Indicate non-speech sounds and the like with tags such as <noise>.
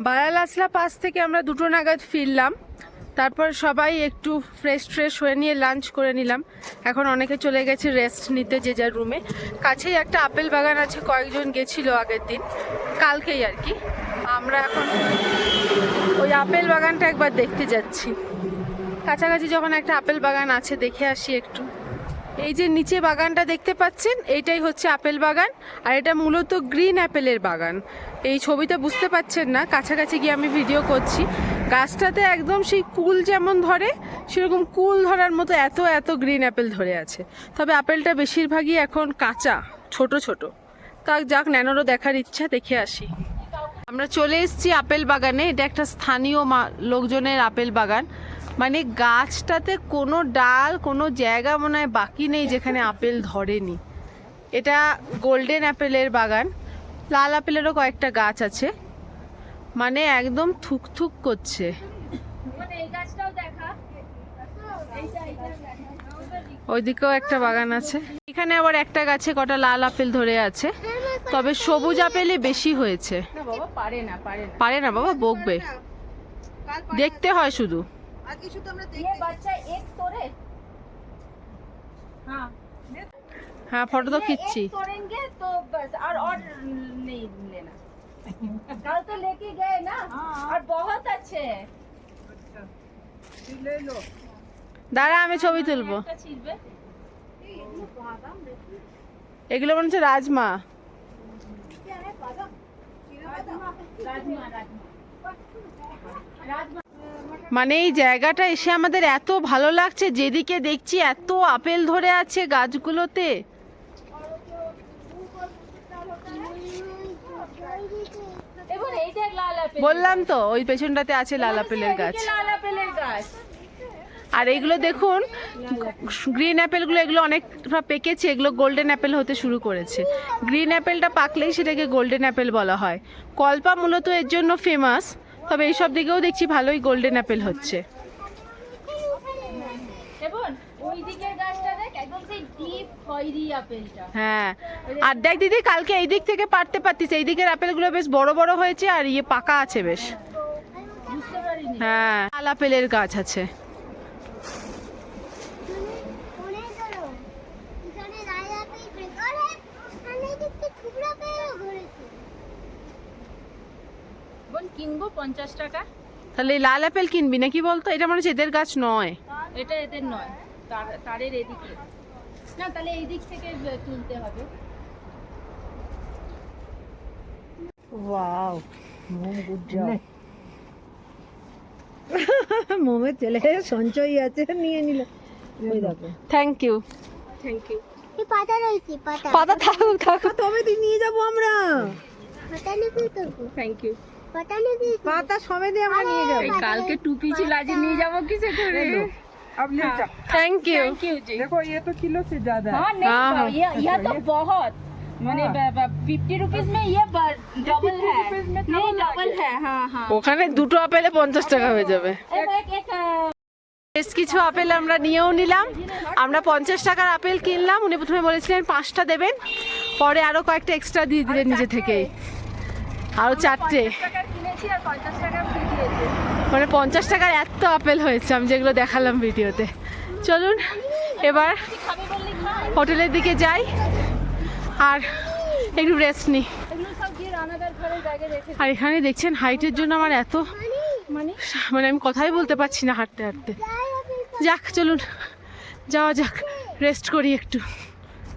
বারালাসলা pass থেকে আমরা দুটো নাগাদ ফিরলাম। তারপর সবাই একটু ফ্রেশ ফ্রেশ হয়ে নিয়ে লাঞ্চ করে নিলাম। এখন অনেকে চলে গেছে রেস্ট নিতে যে যার রুমে কাছেই একটা আপেল বাগান আছে, কয়েকজন গেছিল আগের দিন। কালকেই আর কি। আমরা এখন ওই আপেল বাগানটা একবার দেখতে যাচ্ছি। কাছাকাছি যখন একটা আপেল বাগান আছে, দেখে আসি একটু। এই যে নিচে বাগানটা দেখতে পাচ্ছেন এইটাই হচ্ছে আপেল বাগান, আর এটা মূলত গ্রিন অ্যাপেলের বাগান। এই ছবিতে বুঝতে পাচ্ছেন না, কাছাকাছি গিয়ে আমি ভিডিও করছি। গাছটাতে একদম সেই কুল যেমন ধরে, সেরকম কুল ধরার মতো এত এত গ্রিন অ্যাপেল ধরে আছে। তবে আপেলটা বেশিরভাগই এখন কাঁচা, ছোট ছোট। তা যাক, ন্যানোরও দেখার ইচ্ছা, দেখে আসি। আমরা চলে এসেছি আপেল বাগানে, এটা একটা স্থানীয় লোকজনের আপেল বাগান। মানে গাছটাতে কোনো ডাল কোনো জায়গা মনে হয় বাকি নেই যেখানে আপেল ধরেনি। এটা গোল্ডেন অ্যাপেলের বাগান লাল আপেলেরও কয়েকটা গাছ আছে। মানে একদম থুকথুক করছে। ওইদিকেও একটা বাগান আছে। এখানে আবার একটা গাছে কটা লাল আপেল ধরে আছে। তবে সবুজ আপেলই বেশি হয়েছে। বাবা পারে না। পারে না বাবা বকবে। দেখতে হয় শুধু। ये बच्चा एक तोड़े हाँ হ্যাঁ ফটো তো খিচ্ছি एक तोड़ेंगे तो बस और और नहीं लेना कल तो लेके गए ना और बहुत अच्छे हैं দাঁড়া আমি ছবি তুলবো একটা ছিলবে এগুলো মনে হচ্ছে রাজমা राजमा राजमा राजमा মানে এই জায়গাটা এসে আমাদের এত ভালো লাগছে যেদিকে দেখছি এত আপেল ধরে আছে গাছগুলোতে। বললাম তো ওই পেছনটাতে আছে লাল আপেলের গাছ। লাল আপেলের গাছ। আর এগুলো দেখুন গ্রিন অ্যাপেলগুলো এগুলো অনেকটা পেকেছে এগুলো গোল্ডেন অ্যাপেল হতে শুরু করেছে। গ্রিন অ্যাপেলটা পাকলেই সেটাকে গোল্ডেন অ্যাপেল বলা হয়। কল্পা মূলত এর জন্য ফেমাস তবে এইসব দিকেও দেখছি ভালোই গোল্ডেন অ্যাপেল হচ্ছে। হ্যাঁ আর দেখ দিদি কালকে এই দিক থেকে পারতে পারতিস। এই দিকের আপেলগুলো বেশ বড় বড় হয়েছে আর ইয়ে পাকা আছে বেশ। হ্যাঁ আল আপেলের গাছ আছে অনেক বড়। এখানে রাজা পেয়ে বেকারে, এখানে দেখতে টুকরা পেয়েও ঘুরেছে। বোন কিনবো পঞ্চাশ টাকা। তাহলে লাল আপেল কিনবি নাকি বলতো? এটা মনে হচ্ছে এদের গাছ নয়। এটা এদের নয় তার তারের এদিকে। না তাহলে এই দিক থেকে তুলতে হবে। ওয়াও মোম গুড ছেলে <laughs> সঞ্চয় আছে নিয়ে নিল। ওই দেখো। থ্যাংক ইউ পাতা রয়েছে, পাতা। পাতা থাকুক থাকুক। তবে তুই নিয়ে যাব আমরা। পাতা নিবি তোকে? থ্যাংক ইউ পাতা নিবি? পাতা সমেতে আমরা নিয়ে যাবো কালকে টুপি ছিল আজ নিয়ে যাবো কিসে করে अब ले जा থ্যাংক ইউ थैंक यू जी देखो ये तो किलो से ज्यादा है हाँ नहीं हाँ, हाँ, हाँ। ये यह तो बहुत मैंने फिफ्टी रुपीज में ये डबल है रुपीज में नहीं डबल है हाँ हाँ ওখানে দুটো আপেলে পঞ্চাশ টাকা হয়ে যাবে एक एक एक अ, বেশ কিছু আপেল আমরা নিয়েও নিলাম আমরা পঞ্চাশ টাকার আপেল কিনলাম উনি প্রথমে বলেছিলেন পাঁচটা দেবেন পরে আরো কয়েকটা এক্সট্রা দিয়ে দিলেন নিজে থেকেই আরও চারটে। মানে পঞ্চাশ টাকার এত আপেল হয়েছে আমি যেগুলো দেখালাম ভিডিওতে। চলুন এবার হোটেলের দিকে যাই আর একটু রেস্ট নিই। আর এখানে দেখছেন হাইটের জন্য আমার এত মানে? মানে আমি কথাই বলতে পারছি না হাঁটতে হাঁটতে। যাক চলুন যাওয়া যাক রেস্ট করি একটু।